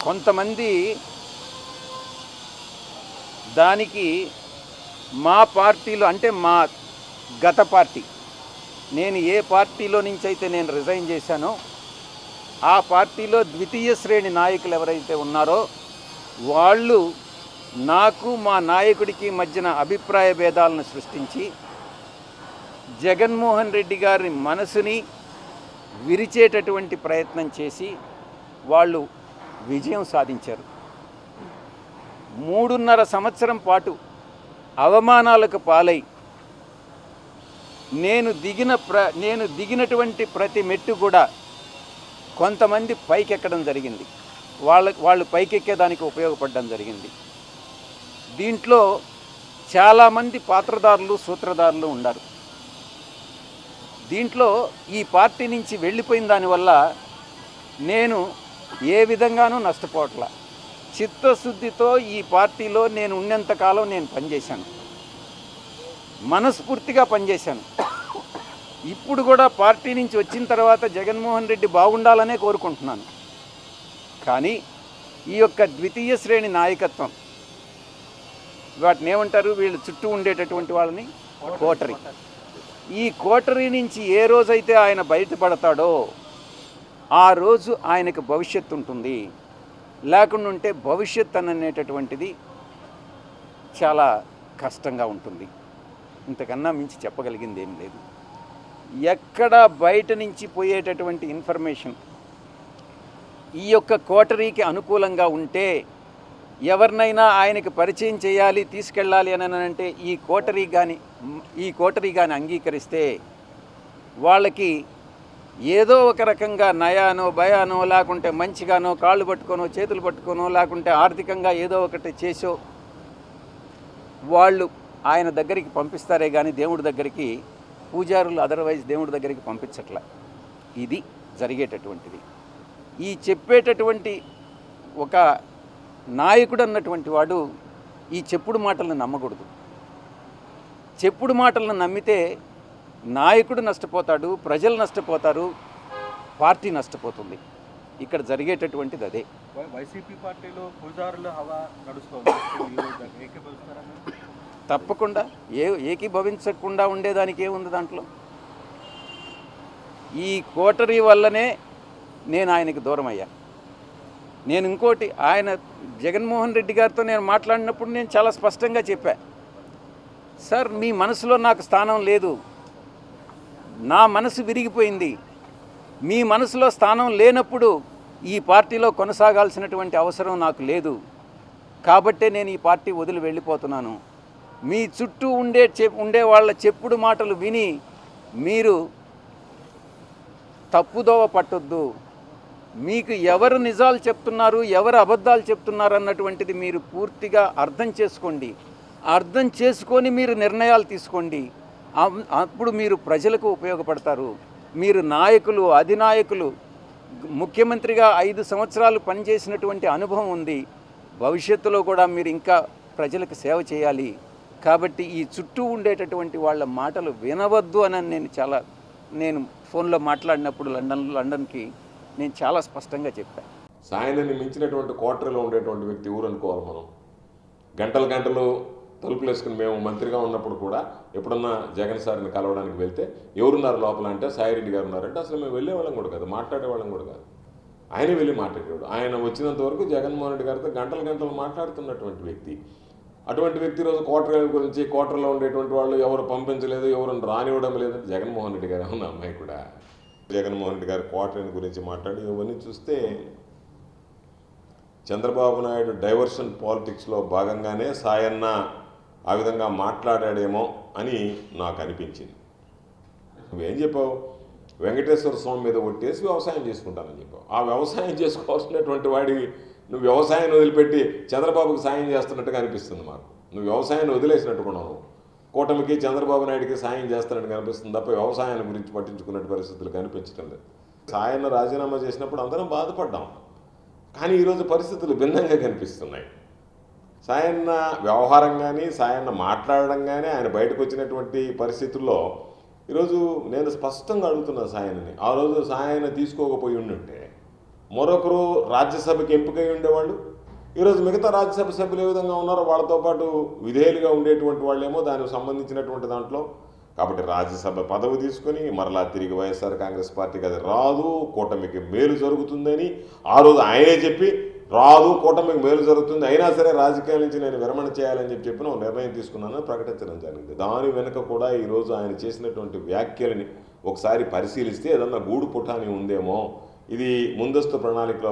కొంతమంది దానికి మా పార్టీలో అంటే మా గత పార్టీ నేను ఏ పార్టీలో నుంచి అయితే నేను రిజైన్ చేశానో ఆ పార్టీలో ద్వితీయ శ్రేణి నాయకులు ఎవరైతే ఉన్నారో వాళ్ళు నాకు మా నాయకుడికి మధ్యన అభిప్రాయ భేదాలను సృష్టించి జగన్మోహన్ రెడ్డి గారి మనసుని విరిచేటటువంటి ప్రయత్నం చేసి వాళ్ళు విజయం సాధించారు. మూడున్నర సంవత్సరం పాటు అవమానాలకు పాలై నేను దిగిన ప్ర నేను దిగినటువంటి ప్రతి మెట్టు కూడా కొంతమంది పైకెక్కడం జరిగింది. వాళ్ళ వాళ్ళు పైకెక్కేదానికి ఉపయోగపడడం జరిగింది. దీంట్లో చాలామంది పాత్రదారులు సూత్రధారులు ఉన్నారు. దీంట్లో ఈ పార్టీ నుంచి వెళ్ళిపోయిన దానివల్ల నేను ఏ విధంగానూ నష్టపోవట్లా చిత్తశుద్ధితో ఈ పార్టీలో నేను ఉన్నంతకాలం నేను పనిచేశాను. మనస్ఫూర్తిగా పనిచేశాను. ఇప్పుడు కూడా పార్టీ నుంచి వచ్చిన తర్వాత జగన్మోహన్ రెడ్డి బాగుండాలనే కోరుకుంటున్నాను. కానీ ఈ యొక్క ద్వితీయ శ్రేణి నాయకత్వం వాటిని ఏమంటారు వీళ్ళు చుట్టూ ఉండేటటువంటి వాళ్ళని కోటరీ. ఈ కోటరీ నుంచి ఏ రోజైతే ఆయన బయటపడతాడో ఆ రోజు ఆయనకు భవిష్యత్తు ఉంటుంది. లేకుండా ఉంటే భవిష్యత్ అనేటటువంటిది చాలా కష్టంగా ఉంటుంది. ఇంతకన్నా మించి చెప్పగలిగింది ఏం లేదు. ఎక్కడ బయట నుంచి పోయేటటువంటి ఇన్ఫర్మేషన్ ఈ యొక్క కోటరీకి అనుకూలంగా ఉంటే ఎవరినైనా ఆయనకి పరిచయం చేయాలి తీసుకెళ్ళాలి అని అంటే ఈ కోటరీ కానీ ఈ కోటరీ కానీ అంగీకరిస్తే వాళ్ళకి ఏదో ఒక రకంగా నయానో భయానో లేకుంటే మంచిగానో కాళ్ళు పట్టుకోనో చేతులు పట్టుకోనో లేకుంటే ఆర్థికంగా ఏదో ఒకటి చేసో వాళ్ళు ఆయన దగ్గరికి పంపిస్తారే కానీ దేవుడి దగ్గరికి పూజారులు అదర్వైజ్ దేవుడి దగ్గరికి పంపించట్ల. ఇది జరిగేటటువంటిది. ఈ చెప్పేటటువంటి ఒక నాయకుడు అన్నటువంటి వాడు ఈ చెప్పుడు మాటలను నమ్మకూడదు. చెప్పుడు మాటలను నమ్మితే నాయకుడు నష్టపోతాడు ప్రజలు నష్టపోతారు పార్టీ నష్టపోతుంది. ఇక్కడ జరిగేటటువంటిది అదే. వైసీపీ పార్టీలో పూజారుల హవా నడుస్తోంది? తప్పకుండా. ఏ ఏకీభవించకుండా ఉండేదానికి ఏముంది దాంట్లో? ఈ కోటరీ వల్లనే నేను ఆయనకి దూరం అయ్యా నేను ఇంకోటి ఆయన జగన్మోహన్ రెడ్డి గారితో నేను మాట్లాడినప్పుడు నేను చాలా స్పష్టంగా చెప్పా. సార్ మీ మనసులో నాకు స్థానం లేదు. నా మనసు విరిగిపోయింది. మీ మనసులో స్థానం లేనప్పుడు ఈ పార్టీలో కొనసాగాల్సినటువంటి అవసరం నాకు లేదు. కాబట్టే నేను ఈ పార్టీ వదిలి వెళ్ళిపోతున్నాను. మీ చుట్టూ ఉండే చె ఉండే వాళ్ళ చెప్పుడు మాటలు విని మీరు తప్పుదోవ పట్టొద్దు. మీకు ఎవరు నిజాలు చెప్తున్నారు ఎవరు అబద్ధాలు చెప్తున్నారు అన్నటువంటిది మీరు పూర్తిగా అర్థం చేసుకోండి. అర్థం చేసుకొని మీరు నిర్ణయాలు తీసుకోండి. అప్పుడు మీరు ప్రజలకు ఉపయోగపడతారు. మీరు నాయకులు అధినాయకులు ముఖ్యమంత్రిగా ఐదు సంవత్సరాలు పనిచేసినటువంటి అనుభవం ఉంది. భవిష్యత్తులో కూడా మీరు ఇంకా ప్రజలకు సేవ చేయాలి. కాబట్టి ఈ చుట్టూ ఉండేటటువంటి వాళ్ళ మాటలు వినవద్దు అని నేను చాలా నేను ఫోన్లో మాట్లాడినప్పుడు లండన్ లండన్కి నేను చాలా స్పష్టంగా చెప్పాను సాయంత్రం మించినటువంటి క్వార్టర్లో ఉండేటువంటి వ్యక్తి ఊరు అనుకోవాలి మనం? గంటలు గంటలు తలుపులు వేసుకుని మేము మంత్రిగా ఉన్నప్పుడు కూడా ఎప్పుడన్నా జగన్ సార్ని కలవడానికి వెళ్తే ఎవరున్నారు లోపల అంటే సాయిరెడ్డి గారు ఉన్నారంటే అసలు మేము వెళ్ళేవాళ్ళం కూడా కాదు మాట్లాడేవాళ్ళం కూడా కాదు. ఆయన వెళ్ళి మాట్లాడేవాడు. ఆయన వచ్చినంత వరకు జగన్మోహన్ రెడ్డి గారితో గంటలు గంటలు మాట్లాడుతున్నటువంటి వ్యక్తి. అటువంటి వ్యక్తి రోజు క్వార్టర్ గురించి క్వార్టర్లో ఉండేటువంటి వాళ్ళు ఎవరు పంపించలేదు ఎవరు రానివ్వడం లేదంటే జగన్మోహన్ రెడ్డి గారు ఉన్న అమ్మాయి కూడా? జగన్మోహన్ రెడ్డి గారు క్వార్టర్ గురించి మాట్లాడి ఇవన్నీ చూస్తే చంద్రబాబు నాయుడు డైవర్షన్ పాలిటిక్స్లో భాగంగానే సాయన్న ఆ విధంగా మాట్లాడాడేమో అని నాకు అనిపించింది నువ్వేం చెప్పావు? వెంకటేశ్వర స్వామి మీద ఒట్టేసి వ్యవసాయం చేసుకుంటానని చెప్పావు. ఆ వ్యవసాయం చేసుకోవాల్సినటువంటి వాడి నువ్వు వ్యవసాయాన్ని వదిలిపెట్టి చంద్రబాబుకి సాయం చేస్తున్నట్టుగా అనిపిస్తుంది మాకు. నువ్వు వ్యవసాయాన్ని వదిలేసినట్టు కూడా నువ్వు. కూటమికి చంద్రబాబు నాయుడికి సాయం చేస్తున్నట్టు కనిపిస్తుంది తప్ప వ్యవసాయాన్ని గురించి పట్టించుకున్నట్టు పరిస్థితులు కనిపించడం లేదు. సాయన్న రాజీనామా చేసినప్పుడు అందరం బాధపడ్డాం. కానీ ఈరోజు పరిస్థితులు భిన్నంగా కనిపిస్తున్నాయి. సాయన్న వ్యవహారం కానీ సాయన్న మాట్లాడడం కానీ ఆయన బయటకు వచ్చినటువంటి పరిస్థితుల్లో ఈరోజు నేను స్పష్టంగా అడుగుతున్నాను సాయన్ని ఆ రోజు సాయన్న తీసుకోకపోయి ఉండుంటే మరొకరు రాజ్యసభకి ఎంపికై ఉండేవాళ్ళు. ఈరోజు మిగతా రాజ్యసభ సభ్యులు ఏ విధంగా ఉన్నారో వాళ్ళతో పాటు విధేయులుగా ఉండేటువంటి వాళ్ళేమో దానికి సంబంధించినటువంటి దాంట్లో. కాబట్టి రాజ్యసభ పదవి తీసుకొని మరలా తిరిగి వైఎస్ఆర్ కాంగ్రెస్ పార్టీకి అది రాదు కూటమికి మేలు జరుగుతుందని ఆ రోజు ఆయనే చెప్పి రాదు కూటమికి మేలు జరుగుతుంది. అయినా సరే రాజకీయాల నుంచి నేను విరమణ చేయాలని చెప్పి చెప్పిన ఒక నిర్ణయం తీసుకున్నానని ప్రకటించడం జరిగింది. దాని వెనుక కూడా ఈరోజు ఆయన చేసినటువంటి వ్యాఖ్యలని ఒకసారి పరిశీలిస్తే ఏదన్నా గూడు పుటాని ఉందేమో ఇది ముందస్తు ప్రణాళికలో